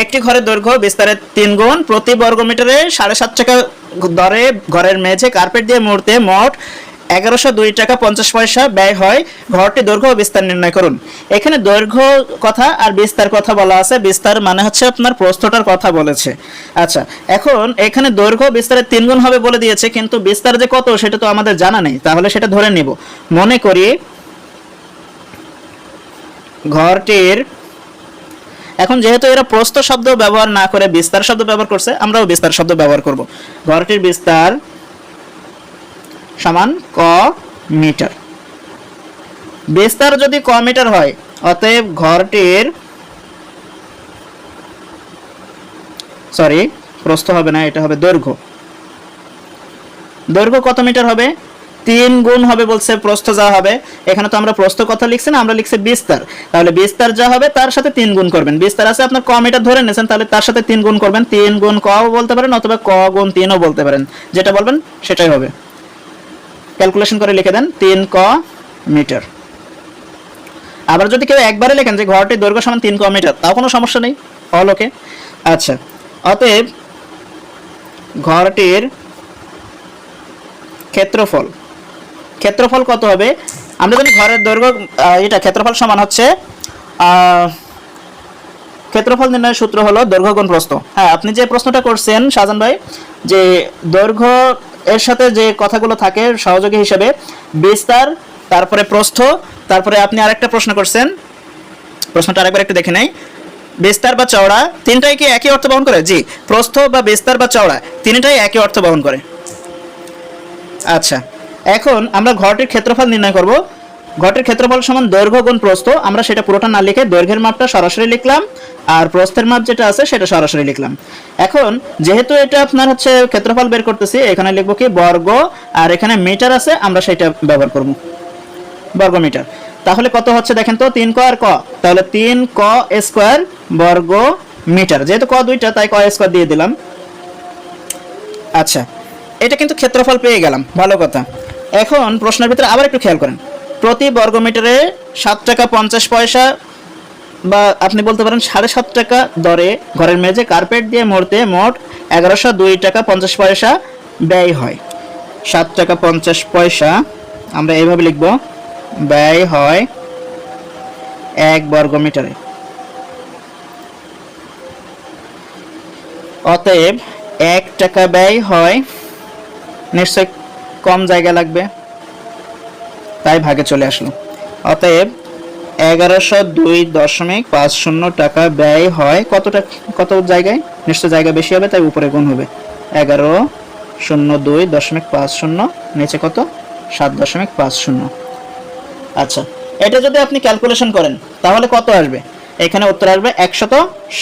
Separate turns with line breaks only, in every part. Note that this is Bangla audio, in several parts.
একটি ঘরের দৈর্ঘ্য বিস্তারের তিন গুণ, প্রতি বর্গ মিটারে সাড়ে সাত টাকা দরে ঘরের মেঝে কার্পেট দিয়ে মুহূর্তে মোট এগারোশো দুই টাকা পঞ্চাশ পয়সা ব্যয় হয়। ঘরটি দৈর্ঘ্য ও বিস্তার নির্ণয় করুন। এখানে দৈর্ঘ্য কথা আর বিস্তার কথা বলা আছে। বিস্তার মানে হচ্ছে আপনার প্রস্থটার কথা বলেছে। আচ্ছা এখন এখানে দৈর্ঘ্য বিস্তারের তিন গুণ হবে বলে দিয়েছে, কিন্তু বিস্তার যে কত সেটা তো আমাদের জানা নেই। তাহলে সেটা ধরে নিব। মনে করি ঘরটির এখন যেহেতু এরা প্রস্থ শব্দ ব্যবহার না করে বিস্তার শব্দ ব্যবহার করছে, আমরাও বিস্তার শব্দ ব্যবহার করব। ঘরটির বিস্তার সমান ক মিটার। বিস্তার যদি ক মিটার হয়, অতএব ঘরটির সরি, প্রস্থ হবে না, এটা হবে দৈর্ঘ্য। দৈর্ঘ্য কত মিটার হবে? তিন গুণ হবে বলছে প্রস্থ যা হবে। এখানে তো আমরা প্রস্থ কথা লিখছি না, আমরা লিখছি বিস্তার। তাহলে বিস্তার যা হবে তার সাথে তিন গুণ করবেন। বিস্তার আছে, আপনার ক মিটার ধরে নিয়েছেন, তাহলে তার সাথে তিন গুণ করবেন। তিন গুণ ক বলতে পারেন অথবা ক গুণ তিনও বলতে পারেন। যেটা বলবেন সেটাই হবে। ক্যালকুলেশন করে লিখে দেন, তিন ক মিটার। আবার যদি কেউ একবারে লেখেন যে ঘরটির দৈর্ঘ্য সমান তিন ক মিটার, তাও কোনো সমস্যা নেই অল ওকে আচ্ছা অতএব ঘরটির ক্ষেত্রফল ক্ষেত্রফল কত হবে? আমরা জানি ঘরের দৈর্ঘ্য এটা ক্ষেত্রফল সমান হচ্ছে ক্ষেত্রফল নির্ণয়ের সূত্র হলো দৈর্ঘ্য গুণ প্রস্থ। হ্যাঁ আপনি যে প্রশ্নটা করছেন শাহজান ভাই, যে দৈর্ঘ্য এর সাথে যে কথাগুলো থাকে সহযোগী হিসেবে, বিস্তার, তারপরে প্রস্থ, তারপরে আপনি আরেকটা প্রশ্ন করছেন, প্রশ্নটা আরেকবার একটু দেখে নেই। বিস্তার বা চওড়া, তিনটাই কি একই অর্থ বহন করে? জি, প্রস্থ বা বিস্তার বা চওড়া, তিনটাই একই অর্থ বহন করে। আচ্ছা। এখন আমরা ঘরটির ক্ষেত্রফল নির্ণয় করব। ঘরটির ক্ষেত্রফল সমান দৈর্ঘ্য গুণ প্রস্থ। আমরা সেটা পুরোটা না লিখে দৈর্ঘ্যের মাপটা সরাসরি লিখলাম আর প্রস্থের মাপ যেটা আছে সেটা সরাসরি লিখলাম। এখন যেহেতু এটা আপনার হচ্ছে ক্ষেত্রফল বের করতেছি, এখানে লিখব কি বর্গ, আর এখানে মিটার আছে, আমরা সেটা ব্যবহার করব। বর্গ মিটার তাহলে কত হচ্ছে দেখেন তো? তিন ক আর ক। তাহলে তিন ক স্কোয়ার বর্গ মিটার। যেহেতু ক দুইটা, তাই ক স্কোয়ার দিয়ে দিলাম। আচ্ছা এটা কিন্তু ক্ষেত্রফল পেয়ে গেলাম। ভালো কথা। এখন প্রশ্নের ভিতরে আবার একটু খেয়াল করেন। প্রতি বর্গ মিটারে সাত টাকা পঞ্চাশ পয়সা বা আপনি বলতে পারেন সাড়ে সাত টাকা দরে ঘরের মেঝে কার্পেট দিয়ে মরতে মোট এগারোশো দুই টাকা পঞ্চাশ পয়সা ব্যয় হয়। সাত টাকা পঞ্চাশ পয়সা, আমরা এইভাবে লিখব, ব্যয় হয় এক বর্গ মিটারে অতএব এক টাকা ব্যয় হয়, নিশ্চয় কম জায়গা লাগবে। তাই ভাগে চলে আসলো। অতএব এগারোশো দুই দশমিক পাঁচ শূন্য টাকা ব্যয় হয় কতটা কত জায়গায়? নিশ্চয় জায়গা বেশি হবে, তাই উপরে গুণ হবে। এগারো শূন্য দুই দশমিক পাঁচ শূন্য, নিচে কত? সাত দশমিক পাঁচ শূন্য। আচ্ছা এটা যদি আপনি ক্যালকুলেশন করেন, তাহলে কত আসবে? এখানে উত্তর আসবে একশত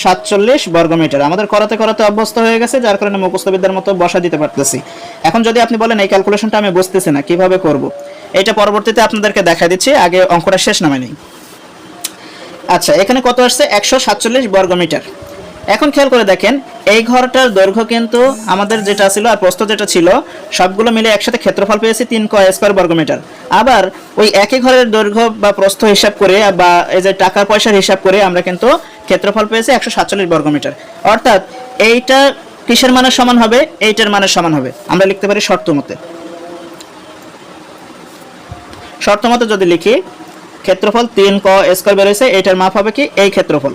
সাতচল্লিশ বর্গমিটার। আমাদের করাতে করাতে অভ্যস্ত হয়ে গেছে, যার কারণে মুখস্থবিদ্যার মতো বসা দিতে পারতেছি। এখন যদি আপনি বলেন, এই ক্যালকুলেশনটা আমি বুঝতেছি না, কীভাবে করব? এটা পরবর্তীতে আপনাদেরকে দেখা দিচ্ছি, আগে অঙ্কটা শেষ নামে নেই। আচ্ছা এখানে কত আসছে? একশো সাতচল্লিশ বর্গমিটার। এখন খেয়াল করে দেখেন, এই ঘরটার দৈর্ঘ্য কিন্তু আমাদের যেটা ছিল আর প্রস্থ যেটা ছিল, সবগুলো মিলে একসাথে ক্ষেত্রফল পেয়েছি তিন ক স্কোয়ার বর্গমিটার আবার ওই একই ঘরের দৈর্ঘ্য বা প্রস্থ হিসাব করে বা এই যে টাকা পয়সার হিসাব করে আমরা কিন্তু ক্ষেত্রফল পেয়েছি একশো সাতচল্লিশ বর্গমিটার অর্থাৎ এইটা কিসের মানের সমান হবে? এইটার মানের সমান হবে। আমরা লিখতে পারি শর্ত মতে। শর্ত মতে যদি লিখি, ক্ষেত্রফল তিন ক স্কোয়ার বেরোয়েছে এইটার মাপ হবে কি? এই ক্ষেত্রফল।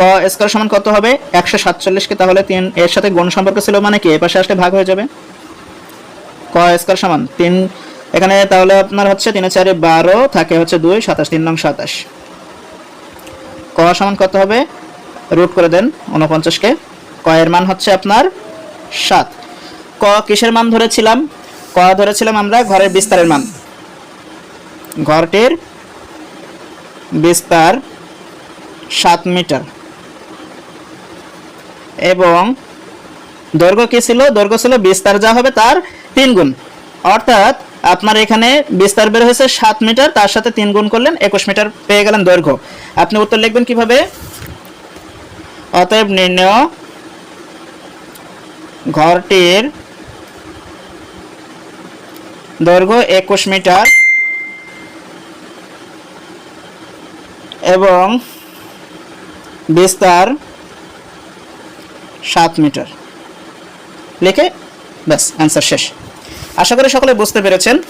ক স্কোয়ার সমান কত হবে? একশো সাতচল্লিশকে তাহলে তিন, এর সাথে গুণ সম্পর্ক ছিল মানে কি? এর পাশে আসলে ভাগ হয়ে যাবে। ক স্কোয়ার সমান তিন, এখানে তাহলে আপনার হচ্ছে তিনে চারে বারো, থাকে হচ্ছে দুই, সাতাশ, তিন নং সাতাশ। ক সমান কত হবে? রুট করে দেন উনপঞ্চাশকে ক এর মান হচ্ছে আপনার সাত। ক কিসের মান ধরেছিলাম? ক ধরেছিলাম আমরা ঘরের বিস্তারের মান। ঘরটির বিস্তার সাত মিটার। এবং দৈর্ঘ্য কি ছিল? দৈর্ঘ্য ছিল বিস্তার যা হবে তার তিন গুণ। অর্থাৎ আপনার এখানে বিস্তার বের হয়েছে সাত মিটার, তার সাথে তিন গুণ করলেন, একুশ মিটার পেয়ে গেলেন দৈর্ঘ্য। আপনি উত্তর লিখবেন কীভাবে? অতএব নির্ণয়, ঘরটির দৈর্ঘ্য একুশ মিটার এবং বিস্তার সাত মিটার। লিখে ব্যাস অ্যান্সার শেষ। আশা করি সকলে বুঝতে পেরেছেন।